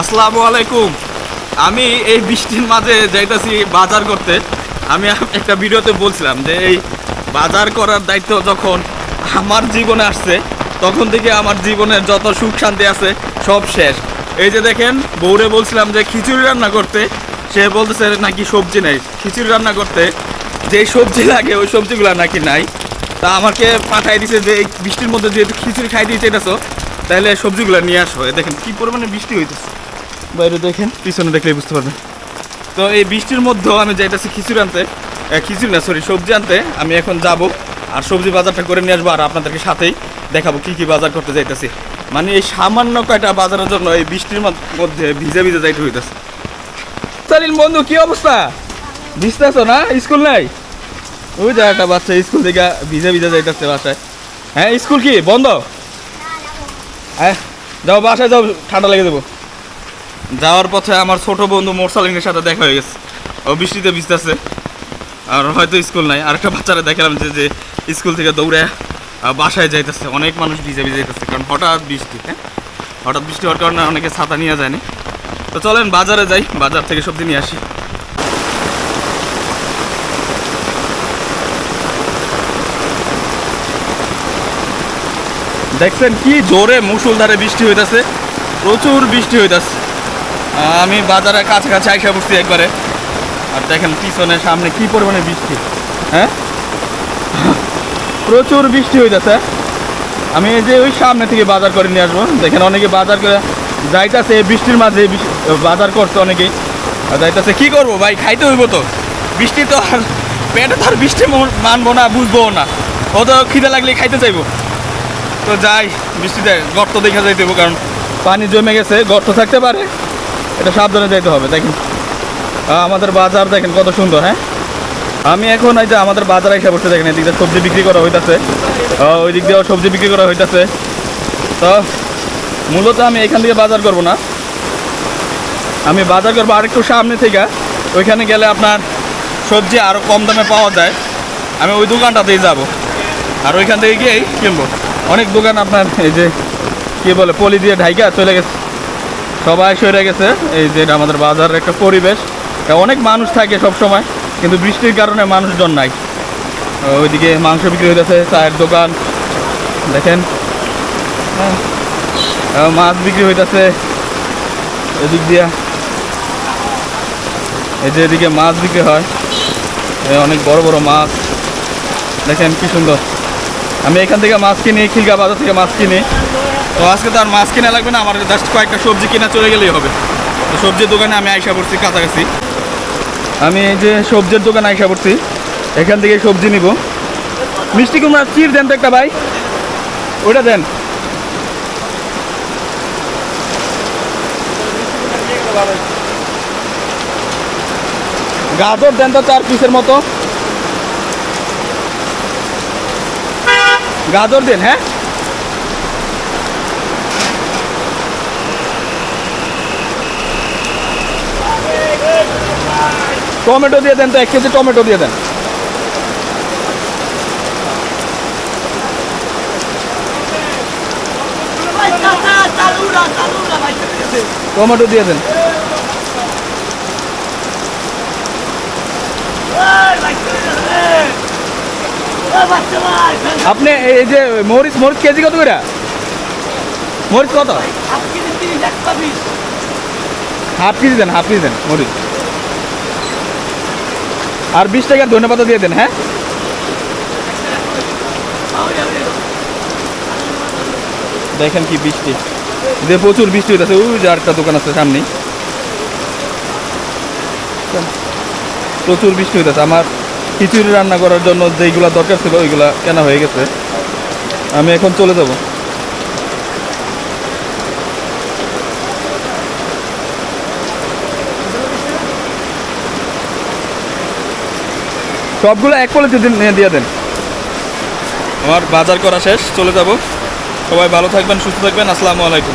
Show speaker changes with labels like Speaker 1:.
Speaker 1: আসসালামু আলাইকুম। আমি এই বৃষ্টির মাঝে যাইতাছি বাজার করতে। আমি একটা ভিডিওতে বলছিলাম যে এই বাজার করার দায়িত্ব যখন আমার জীবনে আসছে, তখন থেকে আমার জীবনের যত সুখ শান্তি আছে, সব শেষ। এই যে দেখেন, বউরে বলছিলাম যে খিচুড়ি রান্না করতে, সে বলতেছে নাকি সবজি নেই। খিচুড়ি রান্না করতে, যে সবজি লাগে, ওই সবজিগুলো নাকি নাই। তা আমাকে পাঠাই দিছে যে এই বৃষ্টির মধ্যে যেহেতু খিচুড়ি খাই দিয়েছে এটাছো তাহলে সবজিগুলো নিয়ে আসো। দেখেন কি পরিমাণে বৃষ্টি হইতেছে। বাইরে দেখেন, পিছনে দেখলে বুঝতে পারবেন। তো এই বৃষ্টির মধ্যেও আমি যাইতেছি খিচুড়ি আনতে। খিচুড়ি না সরি সবজি আনতে। আমি এখন যাব আর সবজি বাজারটা করে নিয়ে আসব আর আপনাদেরকে সাথেই দেখাবো কি কি বাজার করতে যাইতেছি। মানে এই সামান্য কয়টা বাজারের জন্য এই বৃষ্টির মধ্যে ভিজে ভিজে যাইতে হইতেছে। সালিন বন্ধু, কি অবস্থা? ভিজতেছো না? স্কুল নাই? ওই যে একটা বাচ্চা স্কুল থেকে ভিজে ভিজে যাইতেছে বাসায়। হ্যাঁ স্কুল কি? বন্ধ? হ্যাঁ যাও, বাসায় যাও, ঠান্ডা লেগে দেবো যাওয়ার পথে আমার ছোট বন্ধু মোরসালিনের সাথে দেখা হয়ে গেছে। ও বৃষ্টিতে ভিজতেছে। আর হয়তো স্কুল নাই। আরেকটা বাচ্চারা দেখলাম যে যে স্কুল থেকে দৌড়ে বাসায় যাইতেছে। অনেক মানুষ ভিজে ভিজে যাইতেছে কারণ হঠাৎ বৃষ্টি হ্যাঁ? হঠাৎ বৃষ্টি হওয়ার কারণে অনেকে ছাতা নিয়ে যায়নি। তো চলেন, বাজারে যাই। বাজার থেকে সবজি নিয়ে আসি। দেখছেন কি জোরে মুসুলধারে বৃষ্টি হইতাছে? প্রচুর বৃষ্টি হইতাছে। আমি বাজারের কাছাকাছি আইসা পড়ছি একবারে। আর দেখেন পিছনে সামনে কি পরিমাণে বৃষ্টি। হ্যাঁ? প্রচুর বৃষ্টি হইতাছে। আমি এই যে ওই সামনে থেকে বাজার করে নিয়ে আসব। দেখেন অনেকে বাজার করে যাইতাছে বৃষ্টির মাঝে বাজার করছে অনেকেই। আর যাইতাছে, কি করব ভাই? খাইতে হইব তো। বৃষ্টি তো আর পেটে তো আর বৃষ্টি মন- মানবো না বুঝব না। ও তো খিদে লাগলে খাইতে চাইব। তো যাই, বৃষ্টিতে গর্ত দেখা যাইতে কারণ পানি জমে গেছে, গর্ত থাকতে পারে। এটা সাবধানে যাইতে হবে, দেখেন। আমাদের বাজার দেখেন কত সুন্দর হ্যাঁ? আমি এখন এই যে আমাদের বাজারে এসে বসে দেখেন, এদিক দিয়ে সবজি বিক্রি করা হইতাছে। ওই দিক দিয়েও সবজি বিক্রি করা হইতাছে। তো, মূলত আমি এখান থেকে বাজার করব না। আমি বাজার করব আরেকটু সামনে থেকে। ওইখানে গেলে আপনার সবজি আরও কম দামে পাওয়া যায়। আমি ওই দোকানটাতেই যাব। আর ওইখান থেকে গিয়েই কিনবো। অনেক দোকান আপনার এই যে, কি বলে, পলি দিয়ে ঢাইকা চলে গেছে। সবাই সরে গেছে। এই যে আমাদের বাজারের একটা পরিবেশ। অনেক মানুষ থাকে সব সময় কিন্তু বৃষ্টির কারণে মানুষজন নাই। ওইদিকে মাংস বিক্রি হইতেছে, চায়ের দোকান। দেখেন। মাছ বিক্রি হইতেছে। এদিক দিয়া। এই যে এদিকে মাছ বিক্রি হয়। অনেক বড় বড় মাছ। দেখেন কি সুন্দর। আমি এখান থেকে মাছ কিনি খিলগা বাজার থেকে মাছ কিনি। তো আজকে তো আর মাছ কিনা লাগবে না, আমার জাস্ট কয়েকটা সবজি কিনা চলে গেলেই হবে। তো সবজির দোকানে আমি আইসা পড়ছি, কাছাকাছি। আমি এই যে সবজির দোকানে আইসা পড়ছি, এখান থেকে সবজি নিব। মিষ্টি কুমড়া, চির দেন তো একটা ভাই। ওটা দেন। গাজর দেন তো চার পিসের মতো। গাজর দেন হ্যাঁ? টমেটো দিয়ে দেন তো এক কেজি টমেটো দিয়ে দেন। টমেটো দিয়ে দেন। আপনি এই যে মরিচ মরিচ কেজি কত করে? মরিচ কত? হাফ কেজি দেন হাফ কেজি দেন মরিচ। আর বিশ টাকার ধনে পাতা দিয়ে দেন হ্যাঁ? দেখেন কি বৃষ্টি। যে প্রচুর বৃষ্টি হইতেছে। ওই যে আরেকটা দোকান আছে সামনে প্রচুর বৃষ্টি হইতেছে। আমার খিচুড়ি রান্না করার জন্য যেইগুলা দরকার ছিল, ওইগুলা কেনা হয়ে গেছে। আমি এখন চলে যাব। সবগুলো এক পলিতে নিয়ে দিয়ে দেন। আমার বাজার করা শেষ, চলে যাব। সবাই ভালো থাকবেন, সুস্থ থাকবেন, আসসালামু আলাইকুম।